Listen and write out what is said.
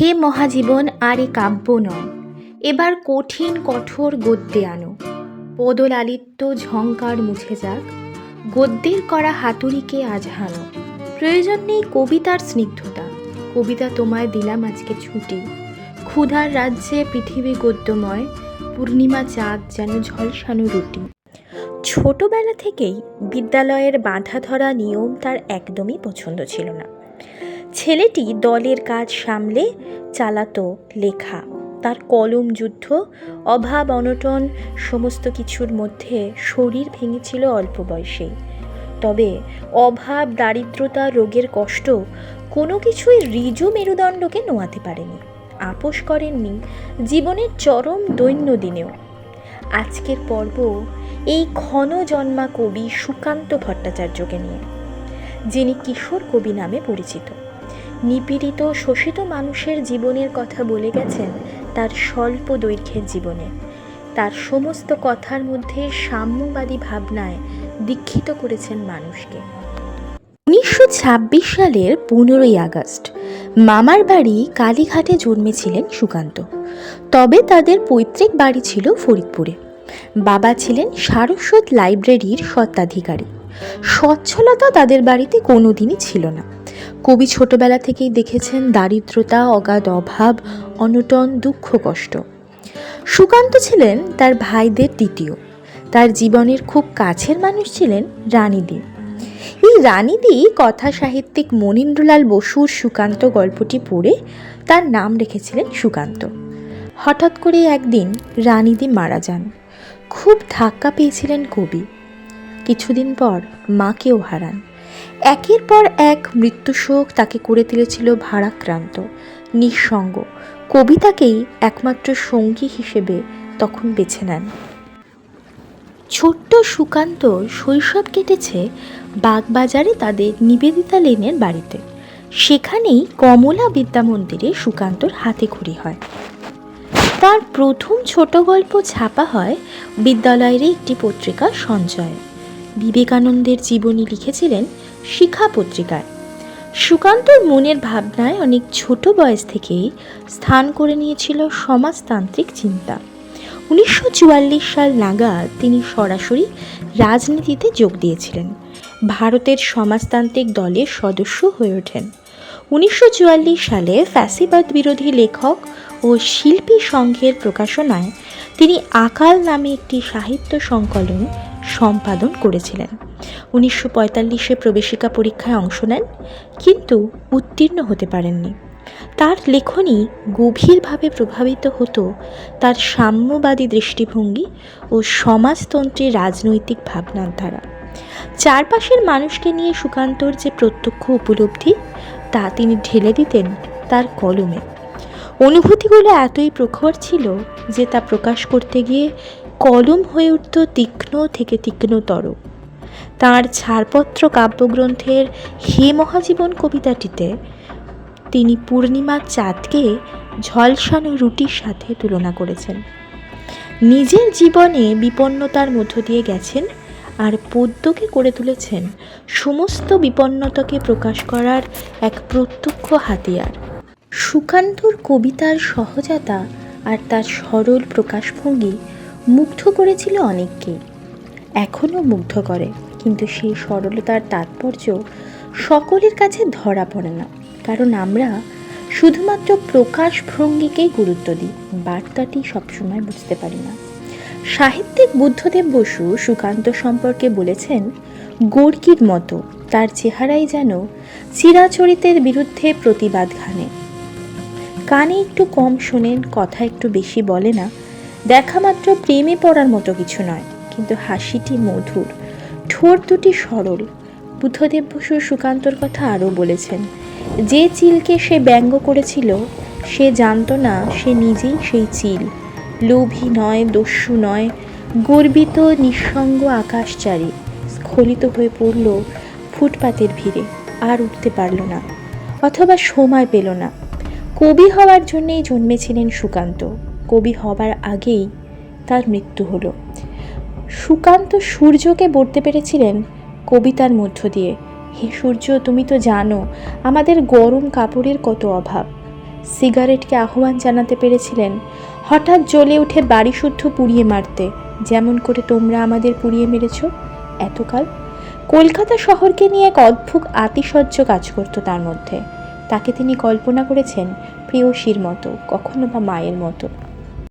হে মহাজীবন, আরে কাব্য নয়। এবার কঠিন কঠোর গদ্যে আনো। পদলালিত্য ঝঙ্কার মুছে যাক। গদ্যের করা হাতুড়িকে আজ হানো। প্রয়োজন নেই কবিতার স্নিগ্ধতা। কবিতা তোমায় দিলাম আজকে ছুটি। ক্ষুধার রাজ্যে পৃথিবী গদ্যময়। পূর্ণিমা চাঁদ যেন ঝলসানো রুটি। ছোটবেলা থেকেই বিদ্যালয়ের বাঁধা ধরা নিয়ম তার একদমই পছন্দ ছিল না। ছেলেটি দলের কাজ সামলে চালাতো লেখা। তার কলম যুদ্ধ, অভাব, অনটন সমস্ত কিছুর মধ্যে শরীর ভেঙেছিল অল্প বয়সেই তবে অভাব, দারিদ্রতা, রোগের কষ্ট কোনো কিছুই ঋজু মেরুদণ্ডকে নোয়াতে পারেনি। আপোষ করেননি জীবনের চরম দৈন্যদিনেও আজকের পর্ব এই ক্ষণ জন্মা কবি সুকান্ত ভট্টাচার্যকে নিয়ে, যিনি কিশোর কবি নামে পরিচিত। নিপীড়িত শোষিত মানুষের জীবনের কথা বলে গেছেন তার স্বল্প দৈর্ঘ্যের জীবনে। তার সমস্ত কথার মধ্যে সাম্যবাদী ভাবনায় দীক্ষিত করেছেন মানুষকে। উনিশশো ছাব্বিশ সালের পনেরোই আগস্ট, মামার বাড়ি কালীঘাটে জন্মেছিলেন সুকান্ত। তবে তাদের পৈতৃক বাড়ি ছিল ফরিদপুরে। বাবা ছিলেন সারস্বত লাইব্রেরির স্বত্বাধিকারী। সচ্ছলতা তাদের বাড়িতে কোনোদিনই ছিল না। কবি ছোটবেলা থেকেই দেখেছেন দারিদ্রতা, অগাধ অভাব, অনটন, দুঃখ, কষ্ট। সুকান্ত ছিলেন তার ভাইদের দ্বিতীয় তার জীবনের খুব কাছের মানুষ ছিলেন রানীদি। এই রানীদি কথা সাহিত্যিক মনীন্দ্রলাল বসুর সুকান্ত গল্পটি পড়ে তার নাম রেখেছিলেন সুকান্ত। হঠাৎ করে একদিন রানীদি মারা যান। খুব ধাক্কা পেয়েছিলেন কবি। কিছুদিন পর মাকেও হারান। একের পর এক মৃত্যুশোক তাকে করে তুলেছিল ভারাক্রান্ত, নিঃসঙ্গ। কবিতাকেই একমাত্র সঙ্গী হিসেবে তখন বেছে নেন। ছোট্ট সুকান্ত শৈশব কেটেছে বাগবাজারে তাদের নিবেদিতা লেনের বাড়িতে। সেখানেই কমলা বিদ্যা মন্দিরে সুকান্তর হাতে খড়ি হয়। তার প্রথম ছোট গল্প ছাপা হয় বিদ্যালয়ের একটি পত্রিকা সঞ্চয়ে বিবেকানন্দের জীবনী লিখেছিলেন শিখা পত্রিকায়। সুকান্তর মনের ভাবনায় অনেক ছোট বয়স থেকেই স্থান করে নিয়েছিল সমাজতান্ত্রিক চিন্তা। উনিশশো চুয়াল্লিশ সাল নাগাদ তিনি সরাসরি রাজনীতিতে যোগ দিয়েছিলেন। ভারতের সমাজতান্ত্রিক দলের সদস্য হয়ে ওঠেন। উনিশশো চুয়াল্লিশ সালে ফ্যাসিবাদ বিরোধী লেখক ও শিল্পী সংঘের প্রকাশনায় তিনি আকাল নামে একটি সাহিত্য সংকলন সম্পাদন করেছিলেন। উনিশশো পঁয়তাল্লিশে প্রবেশিকা পরীক্ষায় অংশ নেন, কিন্তু উত্তীর্ণ হতে পারেননি। তার লেখনী গভীরভাবে প্রভাবিত হতো তার সাম্যবাদী দৃষ্টিভঙ্গি ও সমাজতন্ত্রের রাজনৈতিক ভাবনার দ্বারা। চারপাশের মানুষকে নিয়ে সুকান্তর যে প্রত্যক্ষ উপলব্ধি, তা তিনি ঢেলে দিতেন তার কলমে। অনুভূতিগুলো এতই প্রখর ছিল যে তা প্রকাশ করতে গিয়ে কলম হয়ে উঠত তীক্ষ্ণ থেকে তীক্ষ্ণতর। তাঁর ছাড়পত্র কাব্যগ্রন্থের হে মহাজীবন কবিতাটিতে তিনি পূর্ণিমার চাঁদকে ঝলসানো রুটির সাথে তুলনা করেছেন। নিজের জীবনে বিপন্নতার মধ্য দিয়ে গেছেন আর পদ্যকে করে তুলেছেন সমস্ত বিপন্নতাকে প্রকাশ করার এক প্রত্যক্ষ হাতিয়ার। সুকান্তর কবিতার সহজাতা আর তার সরল প্রকাশভঙ্গি মুগ্ধ করেছিল অনেককেই এখনও মুগ্ধ করে, কিন্তু সেই সরলতার তাৎপর্য সকলের কাছে ধরা পড়ে না। কারণ আমরা শুধুমাত্র প্রকাশ ভঙ্গিকেই গুরুত্ব দিই, বার্তাটি সবসময় বুঝতে পারি না। সাহিত্যিক বুদ্ধদেব বসু সুকান্ত সম্পর্কে বলেছেন গর্কির মতো তার চেহারাই যেন চিরাচরিতের বিরুদ্ধে প্রতিবাদ ঘানে। কানে একটু কম শোনেন, কথা একটু বেশি বলে না দেখা মাত্র প্রেমে পড়ার মতো কিছু নয়, কিন্তু হাসিটি মধুর। ঠোঁট দুটি সরল। বুদ্ধদেব বসু সুকান্তর কথা আরও বলেছেন, যে চিলকে সে ব্যঙ্গ করেছিল, সে জানতো না সে নিজেই সেই চিল। লোভী নয়, দস্যু নয়, গর্বিত নিঃসঙ্গ আকাশচারী, স্খলিত হয়ে পড়ল ফুটপাতের ভিড়ে, আর উঠতে পারল না, অথবা সময় পেল না। কবি হওয়ার জন্যেই জন্মেছিলেন সুকান্ত। কবি হবার আগেই তার মৃত্যু হলো। সুকান্ত সূর্যকে বলতে পেরেছিলেন কবিতার মধ্য দিয়ে, হে সূর্য, তুমি তো জানো, আমাদের গরম কাপড়ের কত অভাব। সিগারেটকে আহ্বান জানাতে পেরেছিলেন, হঠাৎ জ্বলে উঠে বাড়ি শুদ্ধ পুড়িয়ে মারতে। যেমন করে তোমরা আমাদের পুড়িয়ে মেরেছ, এতকাল? কলকাতা শহরকে নিয়ে এক অদ্ভুত আতিশয্য কাজ করতো তার মধ্যে। তাকে তিনি কল্পনা করেছেন প্রেয়সীর মতো, কখনো বা মায়ের মতো।